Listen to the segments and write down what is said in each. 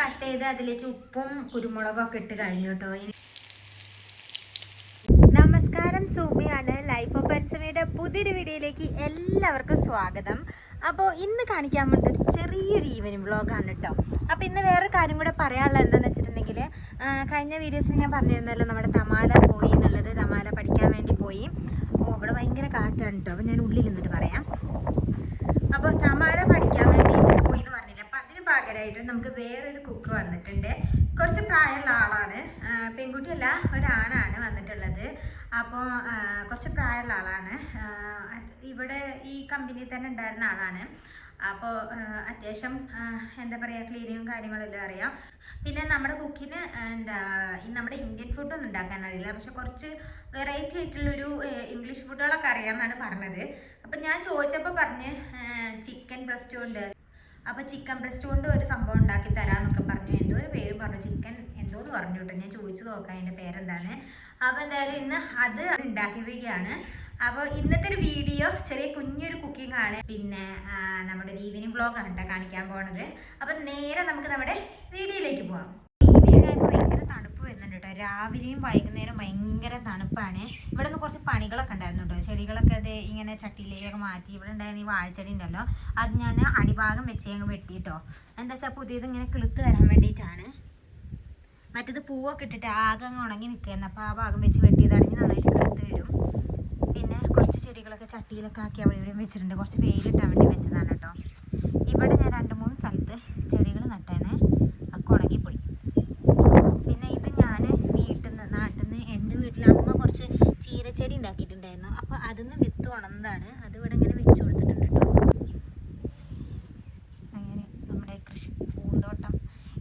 Cut ചെയ്ത് അതിലേക്ക് ഉപ്പും കുരുമുളകും ഒക്കെ ഇട്ട് കഴിഞ്ഞു കേട്ടോ. നമസ്കാരം സൂമിയാണ് ലൈഫ് ഓഫ് പെൻസമിയുടെ പുതിയൊരു വീഡിയോയിലേക്ക് എല്ലാവർക്കും സ്വാഗതം. അപ്പോൾ ഇന്ന് കാണിക്കാൻ വേണ്ടി ഒരു ചെറിയൊരു ഈവനിങ് വ്ളോഗാണ് കേട്ടോ. അപ്പോൾ ഇന്ന് വേറെ കാര്യം കൂടെ പറയാനുള്ളത് എന്താണെന്ന് വെച്ചിട്ടുണ്ടെങ്കിൽ കഴിഞ്ഞ വീഡിയോസിൽ ഞാൻ പറഞ്ഞിരുന്നല്ലോ നമ്മുടെ തമാല പോയി എന്നുള്ളത്. തമാല പഠിക്കാൻ വേണ്ടി പോയി. ഓ ഇവിടെ ഭയങ്കര കാറ്റാണ് കേട്ടോ. അപ്പോൾ ഞാൻ ഉള്ളിൽ നിന്നിട്ട് പറയാം. അപ്പോൾ തമാല പഠിക്കാൻ വേണ്ടിയിട്ട് പോയി എന്ന് പറഞ്ഞില്ല അപ്പം അതിന് പകരമായിട്ട് നമുക്ക് വേറൊരു കുക്ക് വന്നിട്ടുണ്ട്. കുറച്ച് പ്രായമുള്ള ആളാണ്. പെൺകുട്ടിയല്ല ഒരാണാണ് വന്നിട്ടുള്ളത്. അപ്പോൾ കുറച്ച് പ്രായമുള്ള ആളാണ്. ഇവിടെ ഈ കമ്പനിയിൽ തന്നെ ഉണ്ടായിരുന്ന ആളാണ്. അപ്പോൾ അത്യാവശ്യം എന്താ പറയുക ക്ലീനിങ്ങും കാര്യങ്ങളെല്ലാം അറിയാം. പിന്നെ നമ്മുടെ കുക്കിന് എന്താ നമ്മുടെ ഇന്ത്യൻ ഫുഡൊന്നും ഉണ്ടാക്കാൻ അറിയില്ല. പക്ഷെ കുറച്ച് വെറൈറ്റി ആയിട്ടുള്ളൊരു ഇംഗ്ലീഷ് ഫുഡുകളൊക്കെ അറിയാമെന്നാണ് പറഞ്ഞത്. അപ്പം ഞാൻ ചോദിച്ചപ്പോൾ പറഞ്ഞ് ചിക്കൻ ബ്രസ്റ്റ് കൊണ്ട് അപ്പോൾ ചിക്കൻ ബ്രസ്റ്റ് കൊണ്ട് ഒരു സംഭവം ഉണ്ടാക്കി തരാമെന്നൊക്കെ പറഞ്ഞു. എന്തോ ഒരു പേര് പറഞ്ഞു. ചിക്കൻ എന്തോന്ന് പറഞ്ഞു കേട്ടോ. ഞാൻ ചോദിച്ചു നോക്കാം അതിന്റെ പേരെന്താണ്. അപ്പോൾ എന്തായാലും ഇന്ന് അത് ഉണ്ടാക്കിയിരിക്കുകയാണ് അപ്പോൾ ഇന്നത്തെ ഒരു വീഡിയോ ചെറിയ കുഞ്ഞൊരു കുക്കിംഗ് ആണ്. പിന്നെ നമ്മുടെ ഒരു ഈവനിങ് വ്ളോഗാണ് കേട്ടോ കാണിക്കാൻ പോണത്. അപ്പം നേരെ നമുക്ക് നമ്മുടെ വീഡിയോയിലേക്ക് പോകാം വരുന്നുണ്ട് കേട്ടോ രാവിലെയും വൈകുന്നേരം ഭയങ്കര തണുപ്പാണ്. ഇവിടെ നിന്ന് കുറച്ച് പണികളൊക്കെ ഉണ്ടായിരുന്നു കേട്ടോ ചെടികളൊക്കെ അത് ഇങ്ങനെ ചട്ടിയിലേക്കൊക്കെ മാറ്റി ഇവിടെ ഉണ്ടായിരുന്ന ഈ വാഴച്ചെടി ഉണ്ടല്ലോ അത് ഞാൻ അടിഭാഗം വെച്ച് അങ്ങ് വെട്ടിട്ടോ എന്താ വെച്ചാൽ പുതിയത് ഇങ്ങനെ കിളുത്ത് വരാൻ വേണ്ടിയിട്ടാണ്. മറ്റേത് പൂവൊക്കെ ഇട്ടിട്ട് ആകെ അങ്ങ് ഉണങ്ങി നിൽക്കുകയായിരുന്നു. അപ്പോൾ ആ ഭാഗം വെച്ച് വെട്ടിയതാണെങ്കിൽ നന്നായിട്ട് കിളുത്ത് വരും. പിന്നെ കുറച്ച് ചെടികളൊക്കെ ചട്ടിയിലൊക്കെ ആക്കി അവിടെ ഇവിടെയും വെച്ചിട്ടുണ്ട്. കുറച്ച് വെയിലിട്ടാൻ വേണ്ടി വെച്ചതാണ് കേട്ടോ ഇവിടെ ഞാൻ രണ്ട് മൂന്ന് സ്ഥലത്ത് ചെടികൾ നട്ടേനെ ഒക്കെ ഉണങ്ങിപ്പോയി പിന്നെ ഇത് ഞാൻ വീട്ടിൽ നിന്ന് നാട്ടിൽ നിന്ന് എന്റെ വീട്ടിൽ അമ്മ കുറച്ച് ചീരച്ചെടി ഉണ്ടാക്കിയിട്ടുണ്ടായിരുന്നു അപ്പോൾ അതിൽ നിന്ന് വിത്ത് ഉണന്നതാണ് അത് ഇവിടെ ഇങ്ങനെ വെച്ച് കൊടുത്തിട്ടുണ്ട് കേട്ടോ അങ്ങനെ നമ്മുടെ കൃഷി പൂന്തോട്ടം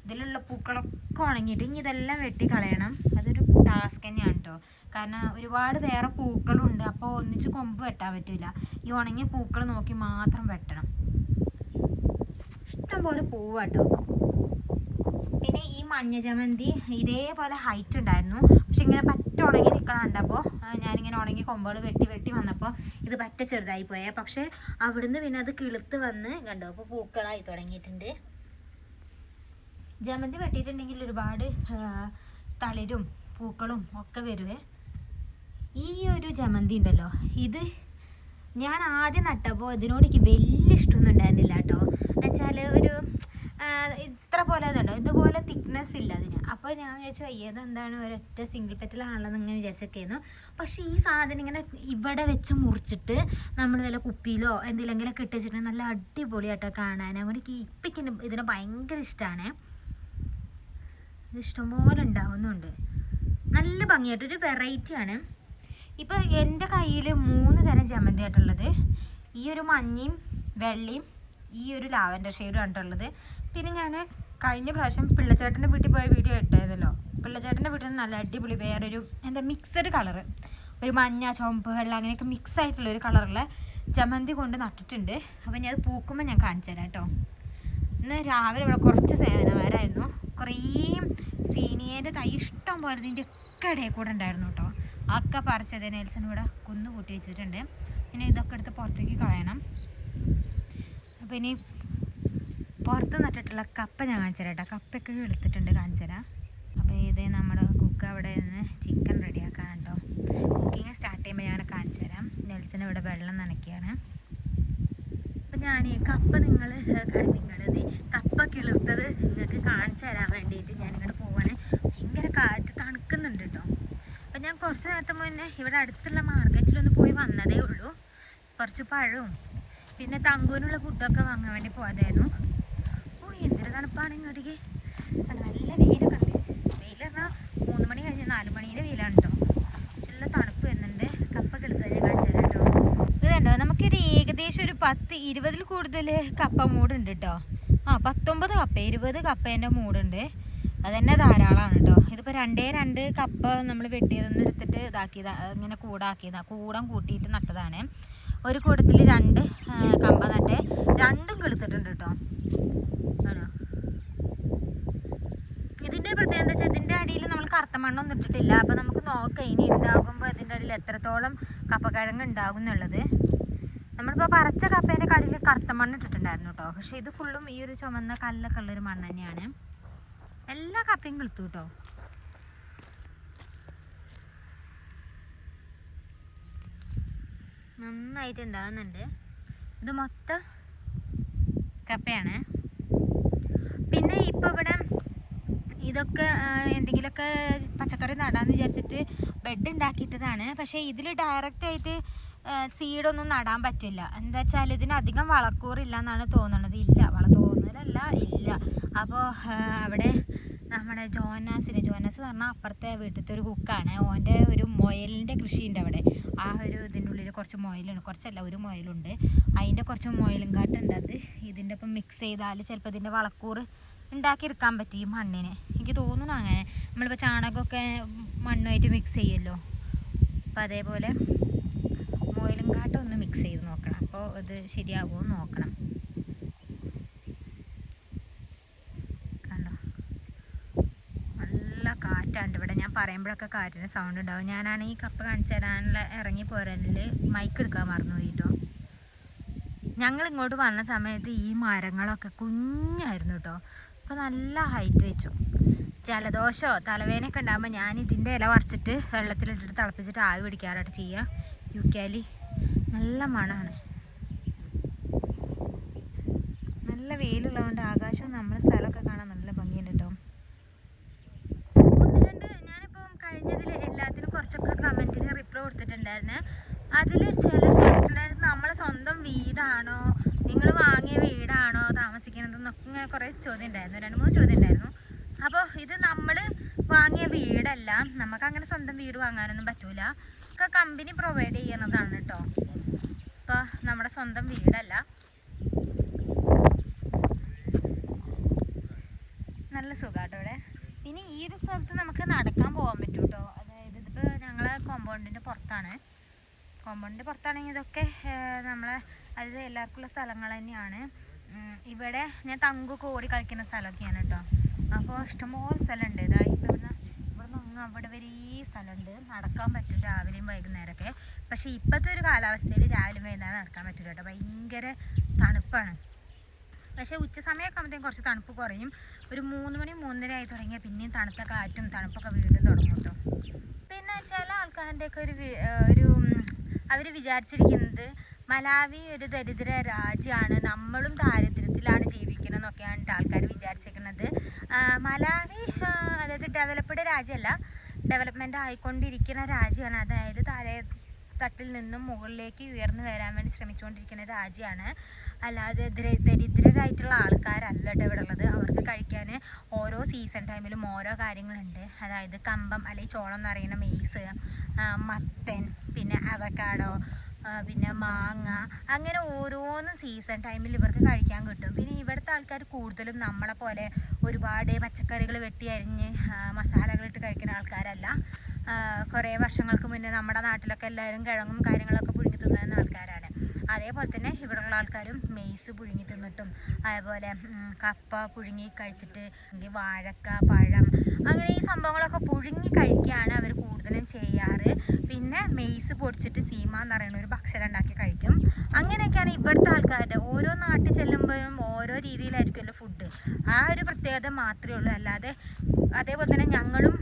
ഇതിലുള്ള പൂക്കളൊക്കെ ഉണങ്ങിയിട്ട് ഇനി ഇതെല്ലാം വെട്ടി കളയണം. അതൊരു ടാസ്ക് തന്നെയാണ് കേട്ടോ കാരണം ഒരുപാട് വേറെ പൂക്കളുണ്ട്. അപ്പോൾ ഒന്നിച്ച് കൊമ്പ് വെട്ടാൻ പറ്റില്ല ഈ ഉണങ്ങിയ പൂക്കൾ നോക്കി മാത്രം വെട്ടണം. ഇഷ്ടംപോലെ പൂവാട്ടോ പിന്നെ ഈ മഞ്ഞ ചമന്തി ഇതേപോലെ ഹൈറ്റ് ഉണ്ടായിരുന്നു. പക്ഷെ ഇങ്ങനെ പറ്റ ഉണങ്ങി നിൽക്കണ കണ്ടപ്പോൾ ഞാനിങ്ങനെ ഉണങ്ങി കൊമ്പുകൾ വെട്ടി വെട്ടി വന്നപ്പോൾ ഇത് പറ്റ ചെറുതായി പോയേ. പക്ഷെ അവിടുന്ന് പിന്നെ അത് കിളുത്ത് വന്ന് കണ്ടോ? അപ്പോൾ പൂക്കളായി തുടങ്ങിയിട്ടുണ്ട്. ജമന്തി വെട്ടിയിട്ടുണ്ടെങ്കിൽ ഒരുപാട് തളിരും പൂക്കളും ഒക്കെ വരുവേ. ഈ ഒരു ജമന്തി ഉണ്ടല്ലോ ഇത് ഞാൻ ആദ്യം നട്ടപ്പോൾ ഇതിനോട് എനിക്ക് വലിയ ഇഷ്ടമൊന്നും ഉണ്ടായിരുന്നില്ല കേട്ടോ. എന്നുവെച്ചാൽ ഒരു ഇത്ര പോലെ അതുണ്ടോ ഇതുപോലെ തിക്നെസ് ഇല്ല അതിന്. അപ്പോൾ ഞാൻ വിചാരിച്ചു അയ്യത് എന്താണ് ഒരൊറ്റ സിംഗിൾ പെറ്റലാണല്ലോ എന്ന് ഇങ്ങനെ വിചാരിച്ചൊക്കെയായിരുന്നു. പക്ഷേ ഈ സാധനം ഇങ്ങനെ ഇവിടെ വെച്ച് മുറിച്ചിട്ട് നമ്മൾ വല്ല കുപ്പിയിലോ എന്തെങ്കിലുമൊക്കെ ഇട്ട് വെച്ചിട്ടുണ്ടെങ്കിൽ നല്ല അടിപൊളിയായിട്ടോ കാണാൻ. അതുകൊണ്ട് ഇപ്പം ഇതിനെ ഭയങ്കര ഇഷ്ടമാണ് ഇഷ്ടംപോലെ ഉണ്ടാവുന്നുണ്ട്. നല്ല ഭംഗിയായിട്ട് ഒരു വെറൈറ്റി ആണ്. ഇപ്പൊ എന്റെ കയ്യിൽ മൂന്ന് തരം ജമന്തി ആയിട്ടുള്ളത് ഈ ഒരു മഞ്ഞയും വെള്ളയും ഈ ഒരു ലാവൻഡർ ഷെയ്ഡും ആയിട്ടുള്ളത് പിന്നെ ഞാൻ കഴിഞ്ഞ പ്രാവശ്യം പിള്ളച്ചേട്ടന്റെ വീട്ടിൽ പോയ വീഡിയോ ഇട്ടായിരുന്നല്ലോ. പിള്ളച്ചേട്ടന്റെ വീട്ടിൽ നല്ല അടിപൊളി വേറൊരു എന്താ മിക്സഡ് കളറ് ഒരു മഞ്ഞ ചുവപ്പ് വെള്ളം അങ്ങനെയൊക്കെ മിക്സ് ആയിട്ടുള്ള ഒരു കളറുള്ള ജമന്തി കൊണ്ട് നട്ടിട്ടുണ്ട്. അപ്പോൾ ഞാൻ അത് പൂക്കുമ്പോൾ ഞാൻ കാണിച്ചു തരാം കേട്ടോ. ഇന്ന് രാവിലെ ഇവിടെ കുറച്ച് സേവനമാരായിരുന്നു. കുറേ സീനിയേന്റെ തൈ ഇഷ്ടം പോലെ ഇതിന്റെ ഒക്കെ ഇടയിൽ കൂടെ ഉണ്ടായിരുന്നു കേട്ടോ. അതൊക്കെ പറിച്ചത് നെൽസൺ ഇവിടെ കുന്നു കൂട്ടി വെച്ചിട്ടുണ്ട്. പിന്നെ ഇതൊക്കെ എടുത്ത് പുറത്തേക്ക് കളയണം. അപ്പോൾ ഇനി പുറത്ത് നട്ടിട്ടുള്ള കപ്പ ഞാൻ കാണിച്ചു തരാം കേട്ടോ. കപ്പയൊക്കെ എടുത്തിട്ടുണ്ട് കാണിച്ചു തരാം. അപ്പോൾ ഇത് നമ്മുടെ കുക്ക് അവിടെ നിന്ന് ചിക്കൻ റെഡിയാക്കാൻ കേട്ടോ കുക്കിങ് സ്റ്റാർട്ട് ചെയ്യുമ്പോൾ ഞാൻ കാണിച്ചു തരാം. നെൽസൺ ഇവിടെ വെള്ളം നനയ്ക്കുകയാണ്. അപ്പം ഞാൻ കപ്പ നിങ്ങൾ നിങ്ങളുടെ കപ്പ കിളിർത്തത് നിങ്ങൾക്ക് കാണിച്ചു തരാൻ വേണ്ടിയിട്ട് ഞാൻ ഇങ്ങോട്ട് പോവാണ്. ഭയങ്കര കാറ്റ് തണുക്കുന്നുണ്ട് കേട്ടോ അപ്പം ഞാൻ കുറച്ച് നേരത്തെ മുന്നേ ഇവിടെ അടുത്തുള്ള മാർക്കറ്റിലൊന്ന് പോയി വന്നതേ ഉള്ളൂ. കുറച്ച് പഴവും പിന്നെ തങ്കൂനുള്ള ഫുഡൊക്കെ വാങ്ങാൻ വേണ്ടി പോയതായിരുന്നു. ഓ എന്തൊരു തണുപ്പാണ് ഇങ്ങോട്ടേക്ക്. നല്ല വെയിലൊക്കെ ഉണ്ട്. വെയിൽ മൂന്ന് മണി കഴിഞ്ഞ് നാല് മണീന്റെ വെയിലാണ് കേട്ടോ നല്ല തണുപ്പ് വരുന്നുണ്ട് കപ്പ കിളുത്തത് ഞാൻ കാണിച്ചു തരാം കേട്ടോ ഇത് കണ്ടോ നമുക്കൊരു ഏകദേശം ഒരു പത്ത് ഇരുപതിൽ കൂടുതൽ കപ്പ മൂടുണ്ട് കേട്ടോ ആ പത്തൊമ്പത് കപ്പ ഇരുപത് കപ്പേന്റെ മൂടുണ്ട്. അതന്നെ ധാരാളമാണ് കേട്ടോ ഇതിപ്പോൾ രണ്ടേ രണ്ട് കപ്പ നമ്മൾ വെട്ടിയതെന്ന് എടുത്തിട്ട് ഇതാക്കിയതാ ഇങ്ങനെ കൂടാക്കിയതാണ് കൂടം കൂട്ടിയിട്ട് നട്ടതാണ്. ഒരു കൂടത്തിൽ രണ്ട് കമ്പ നട്ട് രണ്ടും കെളുത്തിട്ടുണ്ട് കേട്ടോ ആണോ? ഇതിന്റെ പ്രത്യേകത എന്താ വെച്ചാൽ ഇതിന്റെ അടിയിൽ നമ്മൾ കറുത്ത മണ്ണൊന്നും ഇട്ടിട്ടില്ല. അപ്പോൾ നമുക്ക് നോക്കാം ഇനി ഉണ്ടാകുമ്പോൾ ഇതിന്റെ അടിയിൽ എത്രത്തോളം കപ്പക്കിഴങ്ങ് ഉണ്ടാകും എന്നുള്ളത്. നമ്മളിപ്പോൾ പറച്ച കപ്പേന്റെ കടിയിൽ കറുത്ത മണ്ണ് ഇട്ടിട്ടുണ്ടായിരുന്നു കേട്ടോ പക്ഷെ ഇത് ഫുള്ളും ഈ ഒരു ചുമന്ന കല്ലൊക്കെ ഉള്ളൊരു മണ്ണ് തന്നെയാണ്. എല്ലാ കപ്പയും കിളുത്തു കേട്ടോ നന്നായിട്ട് ഉണ്ടാകുന്നുണ്ട് ഇത് മൊത്തം കപ്പയാണ്. പിന്നെ ഇപ്പോൾ ഇവിടെ ഇതൊക്കെ എന്തെങ്കിലുമൊക്കെ പച്ചക്കറി നടാന്ന് വിചാരിച്ചിട്ട് ബെഡ് ഉണ്ടാക്കിയിട്ടതാണ്. പക്ഷേ ഇതിൽ ഡയറക്റ്റ് ആയിട്ട് സീഡൊന്നും നടാൻ പറ്റില്ല. എന്താ വെച്ചാൽ ഇതിന് അധികം വളക്കൂറില്ല എന്നാണ് തോന്നുന്നത് ഇല്ല. വള തോന്നലല്ല ഇല്ല. അപ്പോൾ അവിടെ നമ്മുടെ ജോനാസിന് ജോനാസ് എന്ന് പറഞ്ഞാൽ അപ്പുറത്തെ വീട്ടിലത്തെ ഒരു കുക്കാണ്. ഓന്റെ ഒരു മുയലിന്റെ കൃഷിയുണ്ട് അവിടെ. ആ ഒരു ഇതിന്റെ ഉള്ളിൽ കുറച്ച് മുയലുണ്ട്. കുറച്ചല്ല ഒരു മൊയലുണ്ട്. അതിന്റെ കുറച്ച് മുയലും കാട്ടുണ്ട്. അത് ഇതിന്റെ ഒപ്പം മിക്സ് ചെയ്താൽ ചിലപ്പോൾ ഇതിന്റെ വളക്കൂറ് ഉണ്ടാക്കിയെടുക്കാൻ പറ്റും ഈ മണ്ണിന്. എനിക്ക് തോന്നുന്നു അങ്ങനെ. നമ്മളിപ്പോൾ ചാണകമൊക്കെ മണ്ണുമായിട്ട് മിക്സ് ചെയ്യുമല്ലോ. അപ്പോൾ അതേപോലെ മുയലും കാട്ടും ഒന്ന് മിക്സ് ചെയ്ത് നോക്കണം. അപ്പോൾ ഇത് ശരിയാകുമോ നോക്കണം. കണ്ടോ? നല്ല കാറ്റാണ്ട് ഇവിടെ. ഞാൻ പറയുമ്പോഴൊക്കെ കാറ്റിന് സൗണ്ട് ഉണ്ടാവും. ഞാനാണ് ഈ കപ്പ് കാണിച്ചു തരാനുള്ള ഇറങ്ങി പോരലിൽ മൈക്ക് എടുക്കാൻ മറന്നു പോയിട്ടോ. ഞങ്ങൾ ഇങ്ങോട്ട് വന്ന സമയത്ത് ഈ മരങ്ങളൊക്കെ കുഞ്ഞായിരുന്നു കേട്ടോ അപ്പോൾ നല്ല ഹൈറ്റ് വെച്ചു. ജലദോഷമോ തലവേദനയൊക്കെ ഉണ്ടാകുമ്പോൾ ഞാൻ ഇതിന്റെ ഇല വറച്ചിട്ട് വെള്ളത്തിലിട്ടിട്ട് തിളപ്പിച്ചിട്ട് ആവി പിടിക്കാറായിട്ട് ചെയ്യുക യുക്കാലി നല്ല മണമാണ് നല്ല വെയിലുള്ളതുകൊണ്ട് ആകാശവും നമ്മുടെ സ്ഥലമൊക്കെ കാണാൻ നല്ല ഭംഗിയുണ്ട് കേട്ടോ. ഒന്ന് രണ്ട് ഞാനിപ്പം കഴിഞ്ഞതിൽ എല്ലാത്തിനും കുറച്ചൊക്കെ കമന്റിന് റിപ്ലൈ കൊടുത്തിട്ടുണ്ടായിരുന്നു. അതിൽ ചിലർ ചോദിച്ചിട്ടുണ്ടായിരുന്നു നമ്മളെ സ്വന്തം വീടാണോ? നിങ്ങൾ വാങ്ങിയ വീടാണോ താമസിക്കുന്നത് എന്നൊക്കെ ഇങ്ങനെ കുറേ ചോദ്യം ഉണ്ടായിരുന്നു രണ്ട് മൂന്ന് ചോദ്യം ഉണ്ടായിരുന്നു അപ്പോൾ ഇത് നമ്മൾ വാങ്ങിയ വീടല്ല നമുക്ക് അങ്ങനെ സ്വന്തം വീട് വാങ്ങാനൊന്നും പറ്റൂല. ഒക്കെ കമ്പനി പ്രൊവൈഡ് ചെയ്യുന്നതാണ് കേട്ടോ. ഇപ്പോൾ നമ്മുടെ സ്വന്തം വീടല്ല. നല്ല സുഖാട്ടോ ഇവിടെ. പിന്നെ ഈ ഒരു സ്ഥലത്ത് നമുക്ക് നടക്കാൻ പോകാൻ പറ്റും കേട്ടോ അതായത് ഇതിപ്പോൾ ഞങ്ങളെ കോമ്പൗണ്ടിന്റെ പുറത്താണ്. കോമ്പൗണ്ടിന്റെ പുറത്താണെങ്കിൽ ഇതൊക്കെ നമ്മളെ അതായത് എല്ലാവർക്കുള്ള സ്ഥലങ്ങൾ തന്നെയാണ്. ഇവിടെ ഞാൻ തങ്കു കോടി കളിക്കുന്ന സ്ഥലമൊക്കെയാണ് കേട്ടോ അപ്പോൾ ഇഷ്ടംപോലെ സ്ഥലമുണ്ട്. ഇതാ ഇപ്പം ഇവിടുന്ന് ഇവിടുന്ന് അങ്ങ് അവിടെ വരെ ഈ സ്ഥലമുണ്ട്. നടക്കാൻ പറ്റും രാവിലെയും വൈകുന്നേരമൊക്കെ. പക്ഷേ ഇപ്പോഴത്തെ ഒരു കാലാവസ്ഥയിൽ രാവിലെയും വൈകുന്നേരം നടക്കാൻ പറ്റില്ല കേട്ടോ. ഭയങ്കര തണുപ്പാണ്. പക്ഷേ ഉച്ച സമയമൊക്കെ ആകുമ്പോഴത്തേക്കും കുറച്ച് തണുപ്പ് കുറയും. ഒരു മൂന്ന് മണി മൂന്നര ആയി തുടങ്ങിയാൽ പിന്നെയും തണുത്ത കാറ്റും തണുപ്പൊക്കെ വീണ്ടും തുടങ്ങും കേട്ടോ. പിന്നെ ചില ആൾക്കാരുടെയൊക്കെ ഒരു ഒരു അവർ വിചാരിച്ചിരിക്കുന്നത് മലാവി ഒരു ദരിദ്ര രാജ്യമാണ് നമ്മളും ദാരിദ്ര്യത്തിലാണ് ജീവിക്കണമെന്നൊക്കെയാണ് ആൾക്കാർ വിചാരിച്ചിരിക്കുന്നത് മലാവി അതായത് ഡെവലപ്ഡ് രാജ്യമല്ല ഡെവലപ്മെന്റ് ആയിക്കൊണ്ടിരിക്കുന്ന രാജ്യമാണ്. അതായത് താഴെ തട്ടിൽ നിന്നും മുകളിലേക്ക് ഉയർന്നു വരാൻ വേണ്ടി ശ്രമിച്ചുകൊണ്ടിരിക്കുന്ന രാജ്യമാണ്. അല്ലാതെ ദരിദ്രരായിട്ടുള്ള ആൾക്കാരല്ല കേട്ടോ ഇവിടെ ഉള്ളത്. അവർക്ക് കഴിക്കാൻ ഓരോ സീസൺ ടൈമിലും ഓരോ കാര്യങ്ങളുണ്ട്. അതായത് കമ്പം അല്ലെങ്കിൽ ചോളം എന്ന് പറയുന്ന മെയ്സ് മത്തൻ പിന്നെ അവക്കാഡോ പിന്നെ മാങ്ങ അങ്ങനെ ഓരോന്നും സീസൺ ടൈമിൽ ഇവർക്ക് കഴിക്കാൻ കിട്ടും. പിന്നെ ഇവിടുത്തെ ആൾക്കാർ കൂടുതലും നമ്മളെ പോലെ ഒരുപാട് പച്ചക്കറികൾ വെട്ടി അരിഞ്ഞ് മസാലകളിട്ട് കഴിക്കുന്ന ആൾക്കാരല്ല. കുറേ വർഷങ്ങൾക്ക് മുന്നേ നമ്മുടെ നാട്ടിലൊക്കെ എല്ലാവരും കിഴങ്ങും കാര്യങ്ങളൊക്കെ പുഴുങ്ങി തിന്നുന്ന ആൾക്കാരാണ്. അതേപോലെ തന്നെ ഇവിടെയുള്ള ആൾക്കാരും മെയ്സ് പുഴുങ്ങി തിന്നിട്ടും അതേപോലെ കപ്പ പുഴുങ്ങി കഴിച്ചിട്ട് വാഴക്ക പഴം അങ്ങനെ ഈ സംഭവങ്ങളൊക്കെ പുഴുങ്ങി കഴിക്കുകയാണ് അവർ കൂടുതലും ചെയ്യാറ് പിന്നെ മെയ്സ് പൊടിച്ചിട്ട് സീമ എന്ന് പറയുന്ന ഒരു ഭക്ഷണം ഉണ്ടാക്കി കഴിക്കും. അങ്ങനെയൊക്കെയാണ് ഇവിടുത്തെ ആൾക്കാരുടെ ഓരോ നാട്ടിൽ ചെല്ലുമ്പോഴും ഓരോ രീതിയിലായിരിക്കുമല്ലോ ഫുഡ് ആ ഒരു പ്രത്യേകത മാത്രമേ ഉള്ളൂ. അല്ലാതെ അതേപോലെ തന്നെ ഞങ്ങളും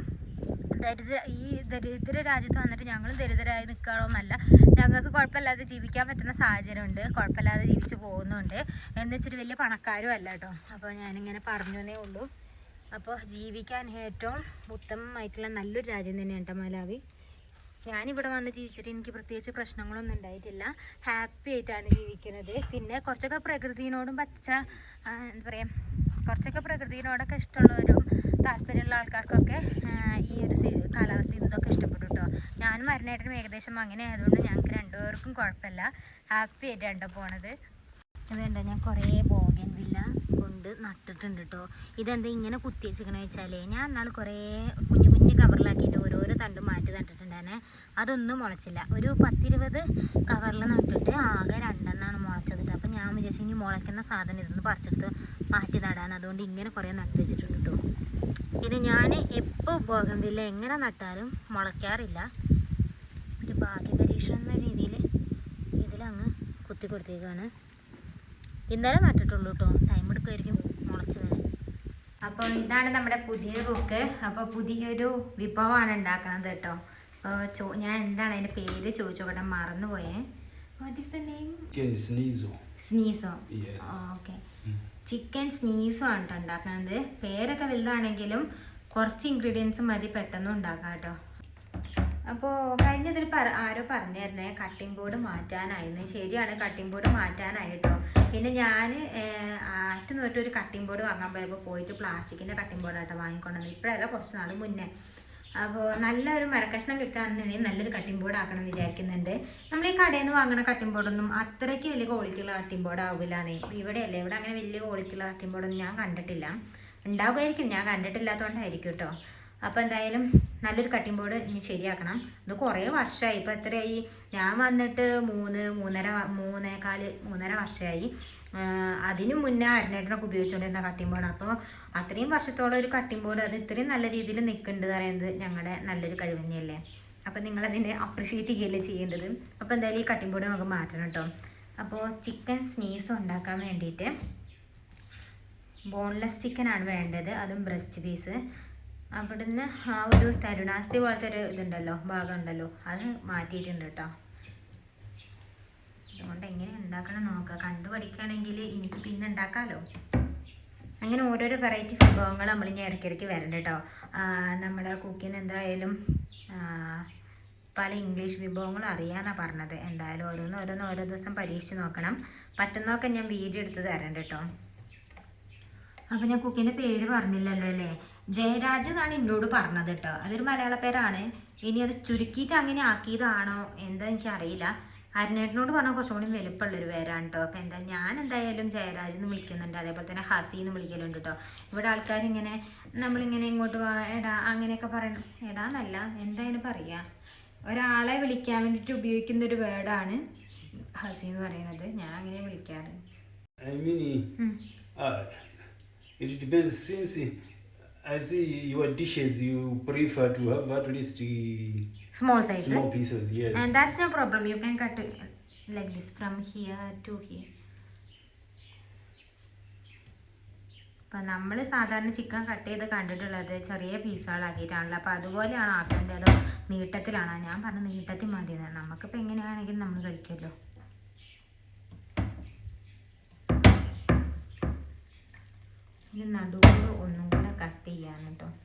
ദരിദ്ര ഈ ദരിദ്ര രാജ്യത്ത് വന്നിട്ട് ഞങ്ങളും ദരിദ്രരായി നിൽക്കണമെന്നല്ല ഞങ്ങൾക്ക് കുഴപ്പമില്ലാതെ ജീവിക്കാൻ പറ്റുന്ന സാഹചര്യമുണ്ട്. കുഴപ്പമില്ലാതെ ജീവിച്ച് പോകുന്നുണ്ട്. എന്ന് വെച്ചിട്ട് വലിയ പണക്കാരും അല്ല കേട്ടോ. അപ്പോൾ ഞാനിങ്ങനെ പറഞ്ഞു ഉള്ളൂ. അപ്പോൾ ജീവിക്കാൻ ഏറ്റവും ഉത്തമമായിട്ടുള്ള നല്ലൊരു രാജ്യം തന്നെയാണ് കേട്ടോ മലാവി. ഞാനിവിടെ വന്ന് ജീവിച്ചിട്ട് എനിക്ക് പ്രത്യേകിച്ച് പ്രശ്നങ്ങളൊന്നും ഉണ്ടായിട്ടില്ല. ഹാപ്പി ആയിട്ടാണ് ജീവിക്കുന്നത്. പിന്നെ കുറച്ചൊക്കെ പ്രകൃതിയോടും പച്ച എന്താ പറയുക കുറച്ചൊക്കെ പ്രകൃതിയോടൊക്കെ ഇഷ്ടമുള്ളവരും താല്പര്യമുള്ള ആൾക്കാർക്കൊക്കെ ഈ ഒരു കാലാവസ്ഥയും ഇതൊക്കെ ഇഷ്ടപ്പെട്ടു കേട്ടോ ഞാനും മരണേട്ടനും ഏകദേശം അങ്ങനെ ആയതുകൊണ്ട് ഞങ്ങൾക്ക് രണ്ടുപേർക്കും കുഴപ്പമില്ല. ഹാപ്പി ആയിട്ടാണ് കേട്ടോ പോണത്. അതുകൊണ്ട് ഞാൻ കുറേ ബോഗൻ വില്ല കൊണ്ട് നട്ടിട്ടുണ്ട് കേട്ടോ ഇതെന്താ ഇങ്ങനെ കുത്തി വെച്ചിരിക്കണ വെച്ചാലേ ഞാൻ എന്നാൽ കുറേ കുഞ്ഞു കുഞ്ഞു കവറിലാക്കിയിട്ട് ഓരോരോ തണ്ട് മാറ്റി നട്ടിട്ടുണ്ടായിരുന്നെ. അതൊന്നും മുളച്ചില്ല. ഒരു പത്തിരുപത് കവറിൽ നട്ടിട്ട് ആകെ രണ്ടെണ്ണമാണ് മുളച്ചത്. അപ്പം ഞാൻ വിചാരിച്ചു ഇനി മുളയ്ക്കുന്ന സാധനം ഇതൊന്ന് പറിച്ചെടുത്ത് മാറ്റി നടാൻ അതുകൊണ്ട് ഇങ്ങനെ കുറേ നട്ട് വെച്ചിട്ടുണ്ട് കേട്ടോ ഇത് ഞാൻ എപ്പോൾ ബോഗൻ എങ്ങനെ നട്ടാലും മുളയ്ക്കാറില്ല. ഒരു ഭാഗ്യ പരീക്ഷണം എന്ന രീതിയിൽ ഇതിലങ്ങ് കുത്തി കൊടുത്തേക്കാണ് ഇന്നലെ നട്ടിട്ടുള്ളൂ കേട്ടോ ടൈം എടുക്കുമായിരിക്കും അപ്പോൾ ഇതാണ് നമ്മുടെ പുതിയ കുക്ക് അപ്പോൾ പുതിയൊരു വിഭവമാണ് ഉണ്ടാക്കണത് കേട്ടോ. അപ്പോൾ ചോ ഞാൻ എന്താണ് അതിന്റെ പേര് ചോദിച്ചോട്ടെ മറന്നുപോയേ. വാട്ട് ഈസ് ദ നെയിം സ്നീസോ സ്നീസോ. ഓക്കെ. ചിക്കൻ സ്നീസോ ആണ് കേട്ടോ ഉണ്ടാക്കുന്നത് പേരൊക്കെ വലുതാണെങ്കിലും കുറച്ച് ഇൻഗ്രീഡിയൻസ് മതി പെട്ടെന്ന് ഉണ്ടാക്കാം കേട്ടോ. അപ്പോൾ കഴിഞ്ഞതിൽ പറ ആരോ പറഞ്ഞിരുന്നേ കട്ടിംഗ് ബോർഡ് മാറ്റാനായിരുന്നു ശരിയാണ് കട്ടിംഗ് ബോർഡ് മാറ്റാനായിട്ടോ പിന്നെ ഞാൻ ആറ്റ് നോട്ട് ഒരു കട്ടിംഗ് ബോർഡ് വാങ്ങാൻ പോയപ്പോൾ പോയിട്ട് പ്ലാസ്റ്റിക്കിന്റെ കട്ടിംഗ് ബോർഡാട്ടോ വാങ്ങിക്കൊണ്ടുവന്നത് ഇപ്പോഴല്ല കുറച്ച് നാൾ മുന്നേ. അപ്പോൾ നല്ലൊരു മരക്കഷ്ണം കിട്ടുകയാണെന്നുണ്ടെങ്കിൽ നല്ലൊരു കട്ടിംഗ് ബോർഡ് ആക്കണം വിചാരിക്കുന്നുണ്ട്. നമ്മൾ ഈ കടയിൽ നിന്ന് വാങ്ങുന്ന കട്ടിംഗ് ബോർഡൊന്നും അത്രയ്ക്ക് വലിയ ക്വാളിറ്റിയുള്ള കട്ടിംഗ് ബോർഡ് ആവില്ലാന്നേ ഇവിടെയല്ലേ ഇവിടെ അങ്ങനെ വലിയ ക്വാളിറ്റിയുള്ള കട്ടിംഗ് ബോർഡൊന്നും ഞാൻ കണ്ടിട്ടില്ല. ഉണ്ടാകുമായിരിക്കും ഞാൻ കണ്ടിട്ടില്ലാത്തതുകൊണ്ടായിരിക്കും കേട്ടോ അപ്പോൾ എന്തായാലും നല്ലൊരു കട്ടിംഗ് ബോർഡ് ഇനി ശരിയാക്കണം. ഇത് കുറേ വർഷമായി ഇപ്പോൾ എത്രയായി? ഞാൻ വന്നിട്ട് മൂന്ന് മൂന്നര മൂന്നേകാൽ മൂന്നര വർഷമായി അതിനു മുന്നേ അരനേട്ടനൊക്കെ ഉപയോഗിച്ചുകൊണ്ടിരുന്ന കട്ടിംഗ് ബോർഡ് അപ്പോൾ അത്രയും വർഷത്തോളം ഒരു കട്ടിംഗ് ബോർഡ് അത് ഇത്രയും നല്ല രീതിയിൽ നിൽക്കുന്നുണ്ട് പറയുന്നത് ഞങ്ങളുടെ നല്ലൊരു കഴിവ് തന്നെയല്ലേ? അപ്പോൾ നിങ്ങളതിനെ അപ്രിഷ്യേറ്റ് ചെയ്യുകയല്ലേ ചെയ്യേണ്ടത്? അപ്പോൾ എന്തായാലും ഈ കട്ടിംഗ് ബോർഡ് നമുക്ക് മാറ്റണം കേട്ടോ. അപ്പോൾ ചിക്കൻ സ്നീസ് ഉണ്ടാക്കാൻ വേണ്ടിയിട്ട് ബോൺലെസ് ചിക്കൻ ആണ് വേണ്ടത്. അതും ബ്രസ്റ്റ് പീസ് അവിടുന്ന് ആ ഒരു തരുണാസ്തി പോലത്തെ ഒരു ഇതുണ്ടല്ലോ ഭാഗം ഉണ്ടല്ലോ അത് മാറ്റിയിട്ടുണ്ട് കേട്ടോ. അതുകൊണ്ട് എങ്ങനെ ഉണ്ടാക്കണം നോക്കുക കണ്ടു പഠിക്കുകയാണെങ്കിൽ എനിക്ക് പിന്നെ ഉണ്ടാക്കാമല്ലോ അങ്ങനെ ഓരോരോ വെറൈറ്റി വിഭവങ്ങൾ നമ്മൾ ഇനി ഇടയ്ക്കിടയ്ക്ക് വരണ്ട കേട്ടോ. നമ്മുടെ കുക്കിന് എന്തായാലും പല ഇംഗ്ലീഷ് വിഭവങ്ങളും അറിയാനാണ് പറഞ്ഞത്. എന്തായാലും ഓരോന്ന് ഓരോന്ന് ഓരോ ദിവസം പരീക്ഷിച്ച് നോക്കണം. പറ്റുന്നതൊക്കെ ഞാൻ വീഡിയോ എടുത്ത് തരണ്ട കേട്ടോ. അപ്പോൾ ഞാൻ കുക്കിന്റെ പേര് പറഞ്ഞില്ലല്ലോ അല്ലേ? ജയരാജ് എന്നാണ് എന്നോട് പറഞ്ഞത് കേട്ടോ. അതൊരു മലയാള പേരാണ്. ഇനി അത് ചുരുക്കിയിട്ട് അങ്ങനെ ആക്കിയതാണോ? എന്താ എനിക്ക് അറിയില്ല. അരുണേട്ടനോട് പറഞ്ഞാൽ കുറച്ചും കൂടി വലുപ്പമുള്ളൊരു പേരാണ് കേട്ടോ. അപ്പം എന്താ ഞാൻ എന്തായാലും ജയരാജ് എന്ന് വിളിക്കുന്നുണ്ട്. അതേപോലെ തന്നെ ഹസി എന്ന് വിളിക്കലുണ്ട് കേട്ടോ. ഇവിടെ ആൾക്കാർ ഇങ്ങനെ നമ്മളിങ്ങനെ ഇങ്ങോട്ട് വാ എടാ അങ്ങനെയൊക്കെ പറയണം. എടാന്നല്ല എന്തായാലും പറയുക ഒരാളെ വിളിക്കാൻ വേണ്ടിയിട്ട് ഉപയോഗിക്കുന്ന ഒരു വേർഡാണ് ഹസി എന്ന് പറയുന്നത്. ഞാൻ അങ്ങനെ വിളിക്കാറ്. I mean, ഉം. uh, it depends. Since I see your dishes, you prefer to have at least uh, small size small pieces. Yes. and that's no problem you can cut it like this from here to here അപ്പം നമ്മൾ സാധാരണ chicken cut ചെയ്ത് കണ്ടിട്ടുള്ളത് ചെറിയ പീസുകളാക്കിയിട്ടാണല്ലോ അപ്പോൾ അതുപോലെയാണ് ആക്കേണ്ടത് അതോ നീട്ടത്തിലാണോ ഞാൻ പറഞ്ഞ നീട്ടത്തിൽ മതി. നമുക്കിപ്പോൾ എങ്ങനെയാണെങ്കിലും നമ്മൾ കഴിക്കുമല്ലോ ഇത് നടുവ് ഒന്നും കട്ട് ചെയ്യാൻ കേട്ടോ.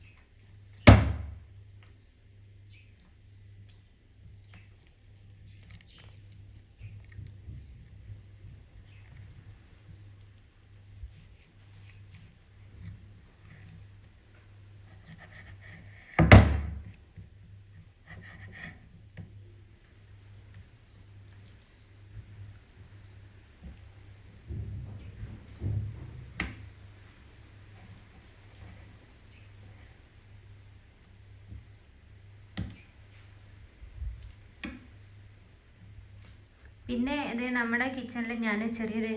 പിന്നെ ഇത് നമ്മുടെ കിച്ചണിൽ ഞാൻ ചെറിയൊരു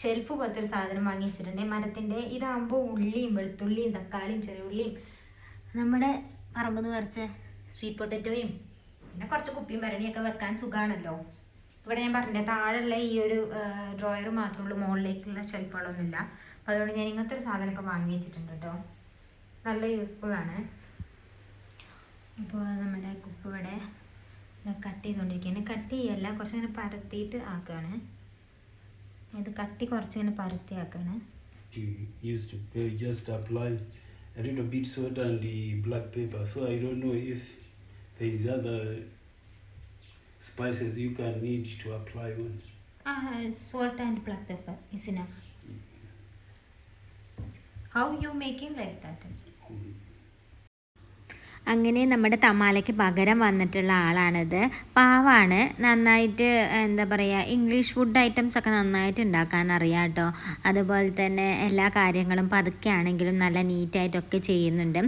ഷെൽഫ് പോലത്തെ ഒരു സാധനം വാങ്ങി വെച്ചിട്ടുണ്ട്. മരത്തിന്റെ ഇതാകുമ്പോൾ ഉള്ളിയും വെളുത്തുള്ളിയും തക്കാളിയും ചെറിയ ഉള്ളിയും. നമ്മുടെ പറമ്പെന്ന് പറിച്ച സ്വീറ്റ് പൊട്ടറ്റോയും പിന്നെ കുറച്ച് കുപ്പിയും ഭരണിയൊക്കെ വെക്കാൻ സുഖമാണല്ലോ ഇവിടെ ഞാൻ പറഞ്ഞില്ലേ താഴെയുള്ള ഈ ഒരു ഡ്രോയർ മാത്രമേ ഉള്ളൂ മുകളിലേക്കുള്ള ഷെൽഫുകളൊന്നുമില്ല അപ്പോൾ അതുകൊണ്ട് ഞാൻ ഇങ്ങനത്തെ ഒരു സാധനമൊക്കെ വാങ്ങി വെച്ചിട്ടുണ്ട് കേട്ടോ. നല്ല യൂസ്ഫുൾ ആണ്. അപ്പോൾ നമ്മുടെ കുപ്പ് ഇവിടെ കട്ട് ചെയ്തുകൊണ്ടിരിക്കുകയാണ് കട്ട് ചെയ്യല്ല കുറച്ച് ഇങ്ങനെ പരത്തിയിട്ട് ആക്കുകയാണ് ഇത് കട്ടി കുറച്ച് ഇങ്ങനെ പരത്തി ആക്കുകയാണ് You used to uh, just apply a little bit salt and the black pepper. So I don't know if there is other spices you can need to apply on. salt and black pepper is enough how you making like that അങ്ങനെ നമ്മുടെ തമാലയ്ക്ക് പകരം വന്നിട്ടുള്ള ആളാണിത്. പാവാണ്. നന്നായിട്ട് എന്താ പറയുക English food items ഒക്കെ നന്നായിട്ട് ഉണ്ടാക്കാൻ അറിയാം കേട്ടോ. അതുപോലെ തന്നെ എല്ലാ കാര്യങ്ങളും പതുക്കെ ആണെങ്കിലും നല്ല നീറ്റായിട്ടൊക്കെ ചെയ്യുന്നുണ്ട്.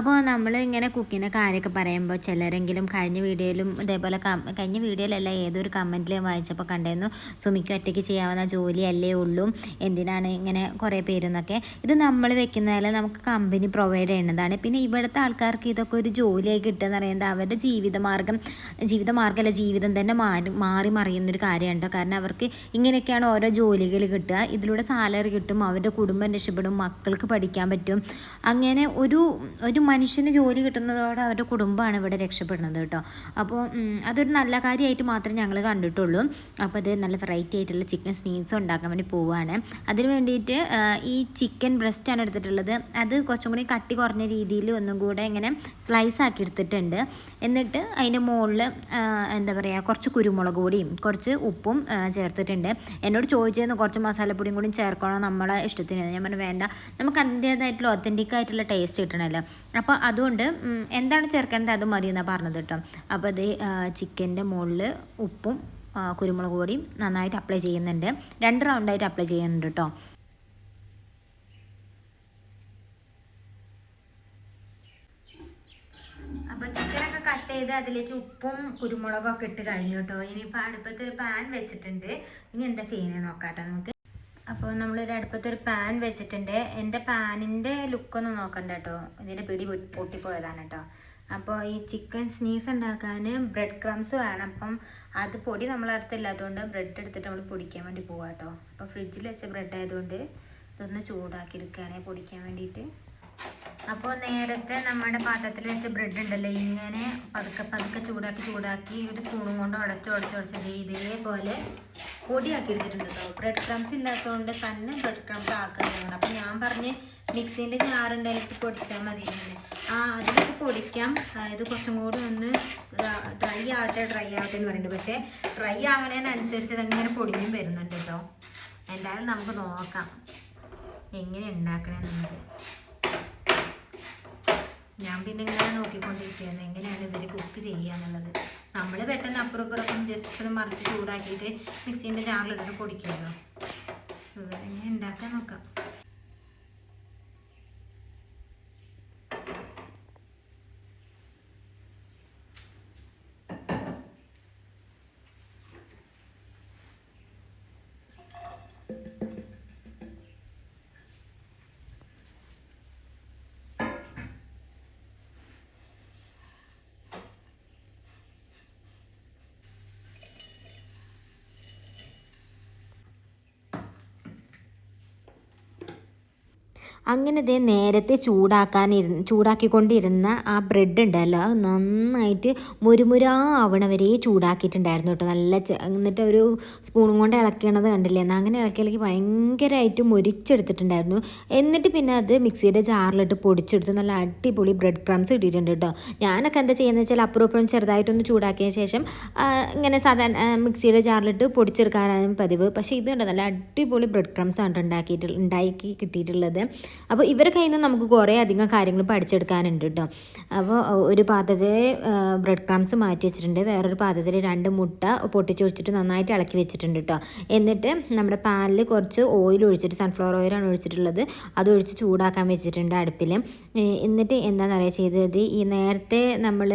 അപ്പോൾ നമ്മൾ ഇങ്ങനെ കുക്കിന്റെ കാര്യമൊക്കെ പറയുമ്പോൾ ചിലരെങ്കിലും കഴിഞ്ഞ വീഡിയോയിലും ഇതേപോലെ കഴിഞ്ഞ വീഡിയോയിലല്ല ഏതൊരു കമന്റിലും വായിച്ചപ്പോൾ കണ്ടായിരുന്നു സുമിക്ക് ഒറ്റയ്ക്ക് ചെയ്യാവുന്ന ജോലിയല്ലേ ഉള്ളൂ എന്തിനാണ് ഇങ്ങനെ കുറേ പേരുന്നൊക്കെ ഇത് നമ്മൾ വെക്കുന്നതിൽ നമുക്ക് കമ്പനി പ്രൊവൈഡ് ചെയ്യുന്നതാണ്. പിന്നെ ഇവിടുത്തെ ആൾക്കാർക്ക് ഇതൊക്കെ ഒരു ജോലിയായി കിട്ടുക എന്ന് പറയുന്നത് അവരുടെ ജീവിതമാർഗം ജീവിതമാർഗമല്ല ജീവിതം തന്നെ മാറി മാറി മറിയുന്നൊരു കാര്യമുണ്ട് കാരണം അവർക്ക് ഇങ്ങനെയൊക്കെയാണ് ഓരോ ജോലികൾ കിട്ടുക. ഇതിലൂടെ സാലറി കിട്ടും അവരുടെ കുടുംബം രക്ഷപ്പെടും മക്കൾക്ക് പഠിക്കാൻ പറ്റും. അങ്ങനെ ഒരു ഒരു മനുഷ്യന് ജോലി കിട്ടുന്നതോടെ അവരുടെ കുടുംബമാണ് ഇവിടെ രക്ഷപ്പെടുന്നത് കേട്ടോ. അപ്പോൾ അതൊരു നല്ല കാര്യമായിട്ട് മാത്രമേ ഞങ്ങൾ കണ്ടിട്ടുള്ളൂ. അപ്പോൾ അത് നല്ല വെറൈറ്റി ആയിട്ടുള്ള ചിക്കൻ സ്നീക്സ് ഉണ്ടാക്കാൻ വേണ്ടി പോവുകയാണ്. അതിന് വേണ്ടിയിട്ട് ഈ ചിക്കൻ ബ്രസ്റ്റാണ് എടുത്തിട്ടുള്ളത്. അത് കുറച്ചും കൂടി കട്ടി കുറഞ്ഞ രീതിയിൽ ഒന്നും കൂടെ ഇങ്ങനെ സ്ലൈസ് ആക്കി എടുത്തിട്ടുണ്ട്. എന്നിട്ട് അതിന്റെ മുകളിൽ എന്താ പറയുക കുറച്ച് കുരുമുളക് പൊടിയും കുറച്ച് ഉപ്പും ചേർത്തിട്ടുണ്ട്. എന്നോട് ചോദിച്ചിരുന്നു കുറച്ച് മസാലപ്പൊടിയും കൂടി ചേർക്കണം നമ്മളെ ഇഷ്ടത്തിന്. ഞാൻ പറഞ്ഞു വേണ്ട. നമുക്ക് അതിന്റേതായിട്ടുള്ള ഒത്തന്റിക് ആയിട്ടുള്ള ടേസ്റ്റ് കിട്ടണമല്ലോ അപ്പോൾ അതുകൊണ്ട് എന്താണ് ചേർക്കേണ്ടത് അത് മതി എന്നാണ് പറഞ്ഞത് കേട്ടോ. അപ്പോൾ അത് ചിക്കന്റെ മുകളിൽ ഉപ്പും കുരുമുളക് പൊടിയും നന്നായിട്ട് അപ്ലൈ ചെയ്യുന്നുണ്ട്. രണ്ട് റൗണ്ടായിട്ട് അപ്ലൈ ചെയ്യുന്നുണ്ട് കേട്ടോ അപ്പൊ ചിക്കനൊക്കെ കട്ട് ചെയ്ത് അതിലേക്ക് ഉപ്പും കുരുമുളകും ഒക്കെ ഇട്ട് കഴിഞ്ഞു കേട്ടോ. ഇനിയിപ്പോൾ അടുപ്പത്ത് ഒരു പാൻ വെച്ചിട്ടുണ്ട്. ഇനി എന്താ ചെയ്യുന്നത് നോക്കാട്ടോ നമുക്ക്. അപ്പോൾ നമ്മളൊരു അടുപ്പത്ത് ഒരു പാൻ വെച്ചിട്ടുണ്ട്. എന്റെ പാനിന്റെ ലുക്കൊന്ന് നോക്കണ്ട കേട്ടോ. ഇതിന്റെ പിടി പൊട്ടി- പൊട്ടിപ്പോയതാണ് കേട്ടോ. അപ്പോൾ ഈ ചിക്കൻ സ്നീസ് ഉണ്ടാക്കാൻ ബ്രെഡ് ക്രംസ് വേണം. അപ്പം അത് പൊടി നമ്മളെ അടുത്തില്ലാത്തതുകൊണ്ട് ബ്രെഡ് എടുത്തിട്ട് നമ്മൾ പൊടിക്കാൻ വേണ്ടി പോവാം കേട്ടോ. അപ്പോൾ ഫ്രിഡ്ജിൽ വെച്ച ബ്രെഡ് ആയതുകൊണ്ട് ഇതൊന്ന് ചൂടാക്കി എടുക്കുകയാണെങ്കിൽ പൊടിക്കാൻ വേണ്ടിയിട്ട്. അപ്പോൾ നേരത്തെ നമ്മുടെ പാത്രത്തിൽ വെച്ച ബ്രെഡ് ഉണ്ടല്ലോ ഇങ്ങനെ പതുക്കെ പതുക്കെ ചൂടാക്കി ചൂടാക്കി ഒരു സ്പൂണും കൊണ്ട് ഉടച്ച് ഉടച്ച് ഉടച്ച് ഇതേപോലെ പൊടിയാക്കി എടുത്തിട്ടുണ്ട് കേട്ടോ. ബ്രെഡ് ക്രംസ് ഇല്ലാത്തതുകൊണ്ട് തന്നെ ബ്രെഡ് ക്രംസ് ആക്കുന്നതാണ്. അപ്പം ഞാൻ പറഞ്ഞ് മിക്സീന്റെ ജാറുണ്ടെങ്കിൽ പൊടിച്ചാൽ മതി. ആ അതിലൊക്കെ പൊടിക്കാം. അതായത് കുറച്ചും കൂടി ഒന്ന് ഡ്രൈ ആവട്ടെ ഡ്രൈ ആവട്ടെ എന്ന് പറയുന്നുണ്ട്. പക്ഷേ ഡ്രൈ ആവണേനനുസരിച്ച് ഇതങ്ങനെ പൊടിയും വരുന്നുണ്ട് കേട്ടോ. എന്തായാലും നമുക്ക് നോക്കാം. എങ്ങനെ ഉണ്ടാക്കണമെന്നുള്ളത് ഞാൻ പിന്നെ ഇങ്ങനെ നോക്കിക്കൊണ്ടിരിക്കുകയാണ് എങ്ങനെയാണ് ഇവർ കുക്ക് ചെയ്യുക എന്നുള്ളത്. നമ്മൾ പെട്ടെന്ന് അപ്പുറം ഇപ്പുറം ജസ്റ്റ് ഒന്ന് മറിച്ച് ചൂടാക്കിയിട്ട് മിക്സീന്റെ ജാറിലിട്ടിട്ട് പൊടിക്കുമല്ലോ. ഇവരെങ്ങനെ ഉണ്ടാക്കാൻ നോക്കാം. അങ്ങനെ ദേ നേരത്തെ ചൂടാക്കാനിരുന്ന ചൂടാക്കിക്കൊണ്ടിരുന്ന ആ ബ്രെഡ് ഉണ്ടല്ലോ അത് നന്നായിട്ട് മുരുമുരാ ആവണ വരെ ചൂടാക്കിയിട്ടുണ്ടായിരുന്നു കേട്ടോ. നല്ല എന്നിട്ട് ഒരു സ്പൂണും കൊണ്ട് ഇളക്കണത് കണ്ടില്ലേ? എന്നാൽ അങ്ങനെ ഇളക്കി ഇളക്കി ഭയങ്കരമായിട്ട് മുരിച്ചെടുത്തിട്ടുണ്ടായിരുന്നു. എന്നിട്ട് പിന്നെ അത് മിക്സിയുടെ ജാറിലിട്ട് പൊടിച്ചെടുത്ത് നല്ല അടിപൊളി ബ്രെഡ് ക്രംസ് കിട്ടിയിട്ടുണ്ട് കേട്ടോ. ഞാനൊക്കെ എന്താ ചെയ്യുന്നത് വെച്ചാൽ അപ്പുറം ഇപ്പുറം ചെറുതായിട്ടൊന്ന് ചൂടാക്കിയ ശേഷം ഇങ്ങനെ സാധാരണ മിക്സിയുടെ ജാറിലിട്ട് പൊടിച്ചെടുക്കാനാണ് പതിവ്. പക്ഷേ ഇത് കണ്ടോ നല്ല അടിപൊളി ബ്രെഡ് ക്രംസ് ആണ് ഉണ്ടാക്കിയിട്ട് ഉണ്ടാക്കി കിട്ടിയിട്ടുള്ളത്. അപ്പോൾ ഇവരുടെ കയ്യിൽ നിന്ന് നമുക്ക് കുറേ അധികം കാര്യങ്ങൾ പഠിച്ചെടുക്കാനുണ്ട് കേട്ടോ. അപ്പോൾ ഒരു പാത്രത്തിൽ ബ്രെഡ് ക്രംസ് മാറ്റി വെച്ചിട്ടുണ്ട്. വേറൊരു പാത്രത്തിൽ രണ്ട് മുട്ട പൊട്ടിച്ച് ഒഴിച്ചിട്ട് നന്നായിട്ട് ഇളക്കി വെച്ചിട്ടുണ്ട് കേട്ടോ. എന്നിട്ട് നമ്മുടെ പാനിൽ കുറച്ച് ഓയിൽ ഒഴിച്ചിട്ട് സൺഫ്ലവർ ഓയിലാണ് ഒഴിച്ചിട്ടുള്ളത്. അത് ഒഴിച്ച് ചൂടാക്കാൻ വെച്ചിട്ടുണ്ട് അടുപ്പിൽ. എന്നിട്ട് എന്താണെന്ന് അറിയാം? ചെയ്തത് ഈ നേരത്തെ നമ്മൾ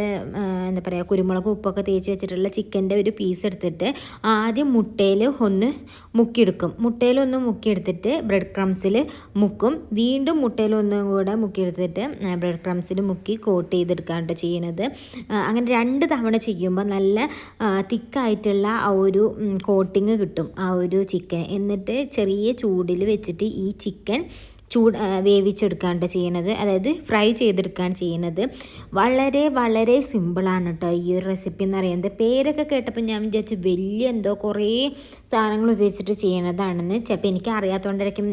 എന്താ പറയുക കുരുമുളക് ഉപ്പൊക്കെ തേച്ച് വെച്ചിട്ടുള്ള ചിക്കന്റെ ഒരു പീസ് എടുത്തിട്ട് ആദ്യം മുട്ടയിൽ ഒന്ന് മുക്കിയെടുക്കും. മുട്ടയിലൊന്ന് മുക്കിയെടുത്തിട്ട് ബ്രെഡ് ക്രംസിൽ മുക്കും. വീണ്ടും മുട്ടയിലൊന്നും കൂടെ മുക്കിയെടുത്തിട്ട് ബ്രെഡ് ക്രംസിൽ മുക്കി കോട്ട് ചെയ്തെടുക്കാണ്ട് ചെയ്യുന്നത് അങ്ങനെ രണ്ട് തവണ ചെയ്യുമ്പോൾ നല്ല തിക്കായിട്ടുള്ള ആ ഒരു കോട്ടിങ് കിട്ടും ആ ഒരു ചിക്കൻ എന്നിട്ട് ചെറിയ ചൂടിൽ വെച്ചിട്ട് ഈ ചിക്കൻ ചൂട് വേവിച്ചെടുക്കാണ്ട് ചെയ്യുന്നത് അതായത് ഫ്രൈ ചെയ്തെടുക്കുകയാണ് ചെയ്യുന്നത് വളരെ വളരെ സിമ്പിളാണ് കേട്ടോ ഈ ഒരു റെസിപ്പി എന്ന് പറയുന്നത്. പേരൊക്കെ കേട്ടപ്പോൾ ഞാൻ വിചാരിച്ചു വലിയ എന്തോ കുറേ സാധനങ്ങൾ ഉപയോഗിച്ചിട്ട് ചെയ്യണതാണെന്ന്. ചിലപ്പോൾ എനിക്ക് അറിയാത്തതുകൊണ്ടായിരിക്കും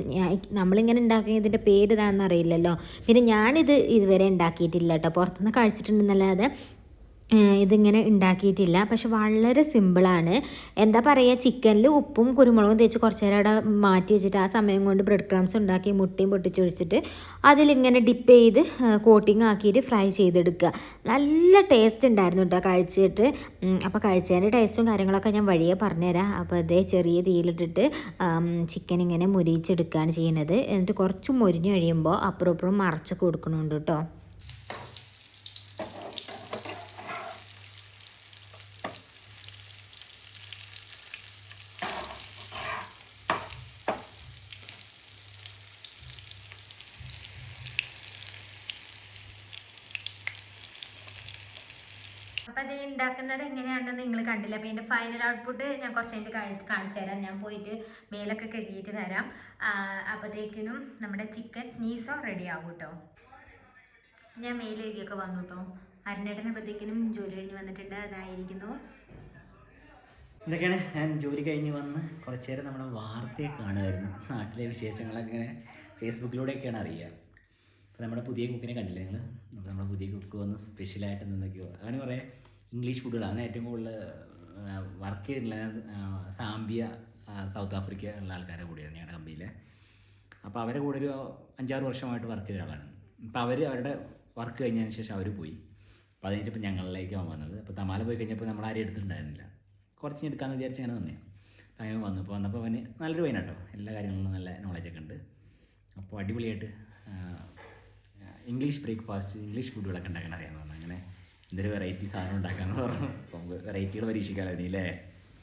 നമ്മളിങ്ങനെ ഉണ്ടാക്കുന്ന ഇതിന്റെ പേര് ഇതാണെന്ന് അറിയില്ലല്ലോ. പിന്നെ ഞാനിത് ഇതുവരെ ഉണ്ടാക്കിയിട്ടില്ല കേട്ടോ പുറത്തുനിന്ന് കഴിച്ചിട്ടുണ്ടെന്നല്ലാതെ ഇതിങ്ങനെ ഉണ്ടാക്കിയിട്ടില്ല. പക്ഷെ വളരെ സിമ്പിളാണ്. എന്താ പറയുക ചിക്കനിൽ ഉപ്പും കുരുമുളകും തേച്ച് കുറച്ച് നേരം അവിടെ മാറ്റി വെച്ചിട്ട് ആ സമയം കൊണ്ട് ബ്രെഡ് ക്രംസ് ഉണ്ടാക്കി മുട്ടയും പൊട്ടിച്ചൊഴിച്ചിട്ട് അതിലിങ്ങനെ ഡിപ്പ് ചെയ്ത് കോട്ടിങ് ആക്കിയിട്ട് ഫ്രൈ ചെയ്തെടുക്കുക. നല്ല ടേസ്റ്റ് ഉണ്ടായിരുന്നു കേട്ടോ കഴിച്ചിട്ട്. അപ്പോൾ കഴിച്ചതിന്റെ ടേസ്റ്റും കാര്യങ്ങളൊക്കെ ഞാൻ വഴിയെ പറഞ്ഞുതരാം. അപ്പോൾ അതേ ചെറിയ തീയിലിട്ടിട്ട് ചിക്കൻ ഇങ്ങനെ മുരിച്ചെടുക്കുകയാണ് ചെയ്യുന്നത്. എന്നിട്ട് കുറച്ച് മുരിഞ്ഞ് കഴിയുമ്പോൾ അപ്പുറം ഇപ്പുറം മറച്ചൊക്കെ കൊടുക്കണുണ്ട് കേട്ടോ അപ്പം അത് ഉണ്ടാക്കുന്നത് എങ്ങനെയാണെന്ന് നിങ്ങൾ കണ്ടില്ല. അപ്പം എന്റെ ഫൈനൽ ഔട്ട്പുട്ട് ഞാൻ കുറച്ച് കഴിഞ്ഞിട്ട് കഴി- കാണിച്ചു തരാം. ഞാൻ പോയിട്ട് മേലൊക്കെ കഴുകിയിട്ട് വരാം. അപ്പോഴത്തേക്കിനും നമ്മുടെ ചിക്കൻ സ്നീസോ റെഡി ആകും കേട്ടോ. ഞാൻ മേലെഴുതിയൊക്കെ വന്നു കേട്ടോ. അരണ്ടേട്ടനപ്പോഴത്തേക്കിനും ജോലി കഴിഞ്ഞ് വന്നിട്ടുണ്ട്. അതായിരിക്കുന്നു. ഇതൊക്കെയാണ് ഞാൻ ജോലി കഴിഞ്ഞ് വന്ന് കുറച്ചു നേരം നമ്മുടെ വാർത്തയെ കാണുമായിരുന്നു. നാട്ടിലെ വിശേഷങ്ങളൊക്കെ ഇങ്ങനെ ഫേസ്ബുക്കിലൂടെയൊക്കെയാണ് അറിയുക. അപ്പോൾ നമ്മുടെ പുതിയ കുക്കിനെ കണ്ടില്ലേ നിങ്ങൾ? അപ്പോൾ നമ്മുടെ പുതിയ കുക്ക് വന്ന് സ്പെഷ്യലായിട്ട് എന്തൊക്കെയോ അങ്ങനെ കുറേ ഇംഗ്ലീഷ് ഫുഡുകളാണ്. ഏറ്റവും കൂടുതൽ വർക്ക് ചെയ്തിട്ടുള്ള സാംബിയ സൗത്ത് ആഫ്രിക്ക ഉള്ള ആൾക്കാരുടെ കൂടെയാണ് ഞങ്ങളുടെ കമ്പനിയിൽ അപ്പോൾ അവരെ കൂടെ ഒരു അഞ്ചാറ് വർഷമായിട്ട് വർക്ക് ചെയ്ത ആളാണ് അപ്പോൾ അവർ അവരുടെ വർക്ക് കഴിഞ്ഞതിന് ശേഷം അവർ പോയി. അപ്പോൾ അത് കഴിഞ്ഞപ്പോൾ ഞങ്ങളിലേക്കാണ് വന്നത്. അപ്പോൾ തമാല പോയി കഴിഞ്ഞപ്പോൾ നമ്മൾ ആരും എടുത്തിട്ടുണ്ടായിരുന്നില്ല. കുറച്ച് എടുക്കാമെന്ന് വിചാരിച്ച് അങ്ങനെ തന്നെ അപ്പോൾ അങ്ങനെ വന്നു. അപ്പോൾ വന്നപ്പോൾ അവന് നല്ലൊരു വൈനാട്ടോ എല്ലാ കാര്യങ്ങളിലും നല്ല നോളജൊക്കെ ഉണ്ട്. അപ്പോൾ അടിപൊളിയായിട്ട് ഇംഗ്ലീഷ് ബ്രേക്ക്ഫാസ്റ്റ് ഇംഗ്ലീഷ് ഫുഡുകളൊക്കെ ഉണ്ടാക്കാൻ അറിയാമെന്ന് പറഞ്ഞു. അങ്ങനെ എന്തൊരു വെറൈറ്റി സാധനം ഉണ്ടാക്കാന്ന് പറഞ്ഞു. നമുക്ക് വെറൈറ്റികൾ പരീക്ഷിക്കാമല്ലോ ഇനി അല്ലേ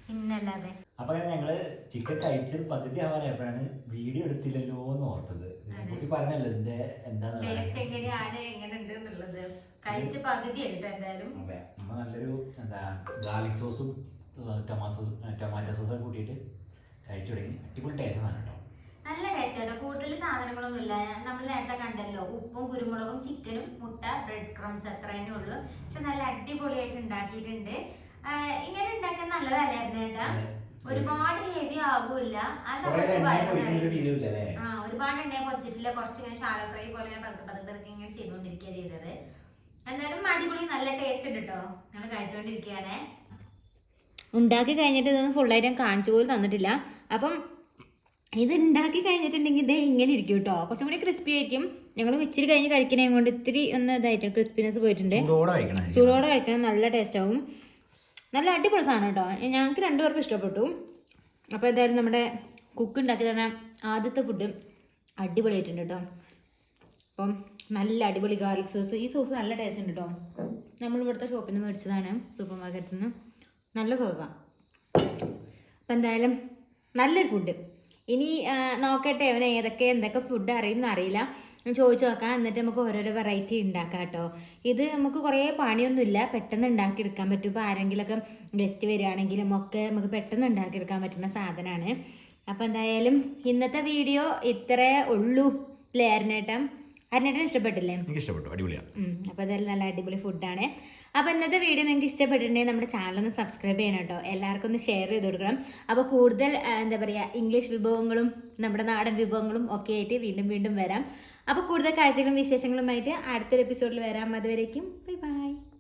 പിന്നല്ലാതെ. അപ്പോൾ അങ്ങനെ ഞങ്ങൾ ചിക്കൻ കഴിച്ചത് പകുതി ആവാനായപ്പോഴാണ് വീഡിയോ എടുത്തില്ലല്ലോ എന്ന് ഓർത്തത്. ഇതിനെക്കുറിച്ച് പറഞ്ഞല്ലോ ഇതിന്റെ എന്താ ടേസ്റ്റ് എങ്ങനെയാണ് എങ്ങനെ ഉണ്ട് എന്നുള്ളത്. കഴിച്ച പകുതി എന്തായാലും? അതെ നമ്മൾ നല്ലൊരു എന്താ ഗാർലിക് സോസും ടൊമാറ്റോ ടൊമാറ്റോ സോസും കൂട്ടിയിട്ട് കഴിച്ചു തുടങ്ങി. അടിപൊളി ടേസ്റ്റ് ആണ് കേട്ടോ. നല്ല ടേസ്റ്റ് കേട്ടോ കൂടുതൽ സാധനങ്ങളൊന്നും ഇല്ല. നമ്മൾ നേരത്തെ കണ്ടല്ലോ ഉപ്പും കുരുമുളകും ചിക്കനും മുട്ട ബ്രെഡ് ക്രംസ് അത്ര തന്നെ ഉള്ളൂ. പക്ഷെ നല്ല അടിപൊളിയായിട്ട് ഉണ്ടാക്കിയിട്ടുണ്ട്. ഇങ്ങനെ ഉണ്ടാക്കാൻ നല്ലതല്ലായിരുന്നു ഏട്ടാ? ഒരുപാട് ഹെവി ആകൂല ആ ഒരുപാട് എണ്ണയെ പൊച്ചിട്ടില്ല. കുറച്ച് ഇങ്ങനെ ഷാല ഫ്രൈ പോലെ ഇങ്ങനെ പതുക്കെ പതുക്കെ ഇങ്ങനെ ചെയ്തുകൊണ്ടിരിക്കുക ചെയ്തത്. എന്തായാലും അടിപൊളി നല്ല ടേസ്റ്റ് ഉണ്ട് കേട്ടോ ഞങ്ങൾ കഴിച്ചുകൊണ്ടിരിക്കുകയാണേ ഉണ്ടാക്കി കഴിഞ്ഞിട്ട് ഇതൊന്നും ഫുള്ളായിട്ട് കാണിച്ചു പോലും തന്നിട്ടില്ല. അപ്പം ഇത് ഉണ്ടാക്കി കഴിഞ്ഞിട്ടുണ്ടെങ്കിൽ ഇത് ഇങ്ങനെ ഇരിക്കും കേട്ടോ. കുറച്ചും കൂടി ക്രിസ്പി ആയിരിക്കും. ഞങ്ങൾ ഇച്ചിരി കഴിഞ്ഞ് കഴിക്കണേ കൊണ്ട് ഇത്തിരി ഒന്ന് ഇതായിട്ട് ക്രിസ്പിനെസ് പോയിട്ടുണ്ട്. ചൂടോടെ കഴിക്കണം നല്ല ടേസ്റ്റ് ആവും. നല്ല അടിപൊളി സാധനം കേട്ടോ. ഞങ്ങൾക്ക് രണ്ടുപേർക്കും ഇഷ്ടപ്പെട്ടു. അപ്പോൾ എന്തായാലും നമ്മുടെ കുക്ക് ഉണ്ടാക്കി തന്ന ആദ്യത്തെ ഫുഡ് അടിപൊളിയായിട്ടുണ്ട് കേട്ടോ. അപ്പം നല്ല അടിപൊളി ഗാർലിക് സോസ് ഈ സോസ് നല്ല ടേസ്റ്റ് ഉണ്ട് കേട്ടോ. നമ്മൾ ഇവിടുത്തെ ഷോപ്പിൽ നിന്ന് മേടിച്ചതാണ് സൂപ്പർ മാർക്കറ്റിൽ നിന്ന് നല്ല സോസാണ് അപ്പം എന്തായാലും നല്ലൊരു ഫുഡ് ഇനി നോക്കട്ടെ അവന് ഏതൊക്കെ എന്തൊക്കെ ഫുഡ് അറിയുന്ന അറിയില്ല. ചോദിച്ചു നോക്കാം. എന്നിട്ട് നമുക്ക് ഓരോരോ വെറൈറ്റി ഉണ്ടാക്കാം കേട്ടോ. ഇത് നമുക്ക് കുറേ പണിയൊന്നുമില്ല. പെട്ടെന്ന് ഉണ്ടാക്കിയെടുക്കാൻ പറ്റും. ഇപ്പോൾ ആരെങ്കിലുമൊക്കെ ഗസ്റ്റ് വരികയാണെങ്കിലും ഒക്കെ നമുക്ക് പെട്ടെന്ന് ഉണ്ടാക്കിയെടുക്കാൻ പറ്റുന്ന സാധനമാണ്. അപ്പോൾ എന്തായാലും ഇന്നത്തെ വീഡിയോ ഇത്രേ ഉള്ളൂ. അല്ലേ അരുണേട്ടൻ? അരുണേട്ടൻ ഇഷ്ടപ്പെട്ടില്ലേ? എനിക്ക് ഇഷ്ടപ്പെട്ടു. അടിപൊളിയാണ് അപ്പോൾ എന്തായാലും നല്ല അടിപൊളി ഫുഡാണ് അപ്പോൾ ഇന്നത്തെ വീഡിയോ നിങ്ങൾക്ക് ഇഷ്ടപ്പെട്ടിട്ടുണ്ടെങ്കിൽ നമ്മുടെ ചാനൽ ഒന്ന് സബ്സ്ക്രൈബ് ചെയ്യണം കേട്ടോ. എല്ലാവർക്കും ഒന്ന് ഷെയർ ചെയ്ത് കൊടുക്കണം. അപ്പോൾ കൂടുതൽ എന്താ പറയുക ഇംഗ്ലീഷ് വിഭവങ്ങളും നമ്മുടെ നാടൻ വിഭവങ്ങളും ഒക്കെ ആയിട്ട് വീണ്ടും വീണ്ടും വരാം. അപ്പോൾ കൂടുതൽ കാഴ്ചകളും വിശേഷങ്ങളുമായിട്ട് അടുത്തൊരു എപ്പിസോഡിൽ വരാം. അതുവരേക്കും ബൈ ബൈ